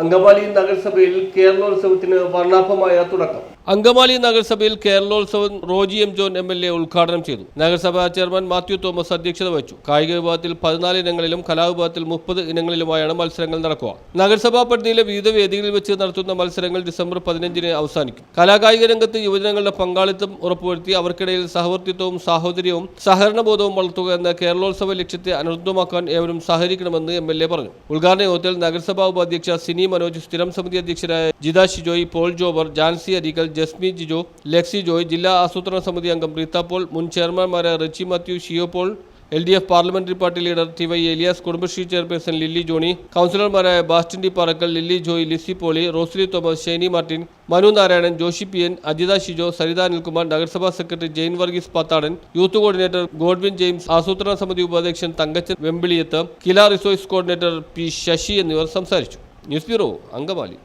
Angamaly നഗരസഭയിൽ കേരളോത്സവത്തിന് വർണാഭമായ തുടക്കം. അങ്കമാലി നഗരസഭയിൽ Keralolsavam Roji M John M L A ഉദ്ഘാടനം ചെയ്തു. നഗരസഭാ ചെയർമാൻ മാത്യു തോമസ് അധ്യക്ഷത വഹിച്ചു. കായിക വിഭാഗത്തിൽ പതിനാല് ഇനങ്ങളിലും കലാവിഭാഗത്തിൽ മുപ്പത് ഇനങ്ങളിലുമായാണ് മത്സരങ്ങൾ നടക്കുക. നഗരസഭാ പരിധിയിലെ വിവിധ വേദികളിൽ വെച്ച് നടത്തുന്ന മത്സരങ്ങൾ ഡിസംബർ പതിനഞ്ചിന് അവസാനിക്കും. കലാകായിക രംഗത്ത് യുവജനങ്ങളുടെ പങ്കാളിത്തം ഉറപ്പുവരുത്തി അവർക്കിടയിൽ സഹവർത്തിത്വവും സാഹോദര്യവും സഹകരണബോധവും വളർത്തുക എന്ന കേരളോത്സവ ലക്ഷ്യത്തെ അനർദ്ധമാക്കാൻ ഏവരും സഹകരിക്കണമെന്ന് എം എൽ എ പറഞ്ഞു. ഉദ്ഘാടന യോഗത്തിൽ നഗരസഭാ ഉപാധ്യക്ഷ സിനി മനോജ് സ്ഥിരം സമിതി അധ്യക്ഷരായ ജിത ഷിജോയ് പോൾ ജോബർ ജാൻസി അരികൽ ജസ്മി ജിജോ ലെക്സി ജോയ് ജില്ലാ ആസൂത്രണ സമിതി അംഗം റീത്ത പോൾ മുൻ ചെയർമാൻമാരായ Richie Mathew Shiyo Paul L D F parliamentary party leader T Y Elias Kudumbashree chairperson Lilly Johny കൗൺസിലർമാരായ Bastin D Parakkal Lilly Joy Lissy Poly Rosly Thomas Shiny Martin Manu Narayanan Joshy P N Ajitha Shijo Saritha Anilkumar നഗരസഭാ secretary Jain Varghese Pathadan youth coordinator Godwin James ആസൂത്രണ സമിതി ഉപാധ്യക്ഷൻ Thankachan Vembiliyath Kila resource coordinator P Sasi എന്നിവർ സംസാരിച്ചു. News bureau Angamaly